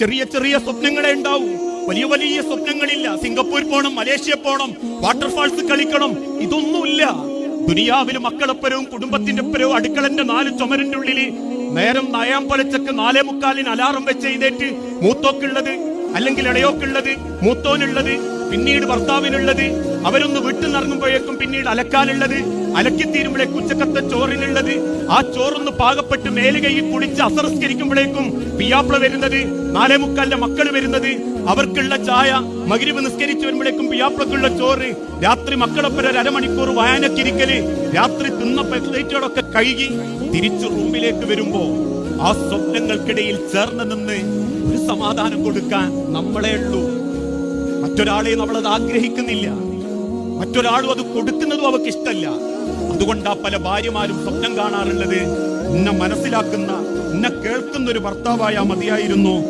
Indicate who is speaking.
Speaker 1: ചെറിയ ചെറിയ സ്വപ്നങ്ങളെ ഉണ്ടാവും. വലിയ വലിയ സ്വപ്നങ്ങളില്ല. സിംഗപ്പൂർ പോണം മലേഷ്യ പോണം വാട്ടർഫാൾസ് കളിക്കണം ഇതൊന്നുമില്ല. ദുനിയാവിൽ മക്കളപ്പരവും കുടുംബത്തിന്റെ പരവും അടുക്കളന്റെ നാല് ചുമരിന്റെ ഉള്ളിൽ നേരം നയാം പലച്ചക്ക് നാലേ മുക്കാലിന് അലാറം വെച്ച് എഴുതേറ്റ് മൂത്തോക്കുള്ളത് അല്ലെങ്കിൽ ഇടയോക്കുള്ളത് മൂത്തോനുള്ളത് പിന്നീട് ഭർത്താവിനുള്ളത് അവരൊന്ന് വിട്ടു നിറങ്ങുമ്പോഴേക്കും പിന്നീട് അലക്കാനുള്ളത് അലക്കിത്തീരുമ്പോഴേക്ക് ഉച്ചക്കത്തെ ചോറിനുള്ളത്. ആ ചോറൊന്ന് പാകപ്പെട്ട് മേലുകൈ കുളിച്ച് അസംസ്കരിക്കുമ്പോഴേക്കും പിയാപ്പിള വരുന്നത് നാലേ മുക്കാലിന്റെ മക്കൾ വരുന്നത്. അവർക്കുള്ള ചായ മകിരിവ് നിസ്കരിച്ചു വരുമ്പോഴേക്കും പിയാപ്പിളക്കുള്ള ചോറ്. രാത്രി മക്കളൊപ്പം ഒരു അരമണിക്കൂർ വായനക്കിരിക്കൽ. രാത്രി തിന്ന പ്ലേറ്റുകളൊക്കെ കഴുകി തിരിച്ചു റൂമിലേക്ക് വരുമ്പോ ആ സ്വപ്നങ്ങൾക്കിടയിൽ ചേർന്ന് നിന്ന് ഒരു സമാധാനം കൊടുക്കാൻ നമ്മളെ ഉള്ളൂ. മറ്റൊരാളെ നമ്മളത് ആഗ്രഹിക്കുന്നില്ല. മറ്റൊരാളും അത് കൊടുക്കുന്നതും അവർക്ക് ഇഷ്ടല്ല അതുകൊണ്ടാ പല ഭാര്യമാരും സ്വപ്നം കാണാറുള്ളത്. എന്നെ മനസ്സിലാക്കുന്ന എന്നെ കേൾക്കുന്ന ഒരു ഭർത്താവായാ മതിയായിരുന്നു.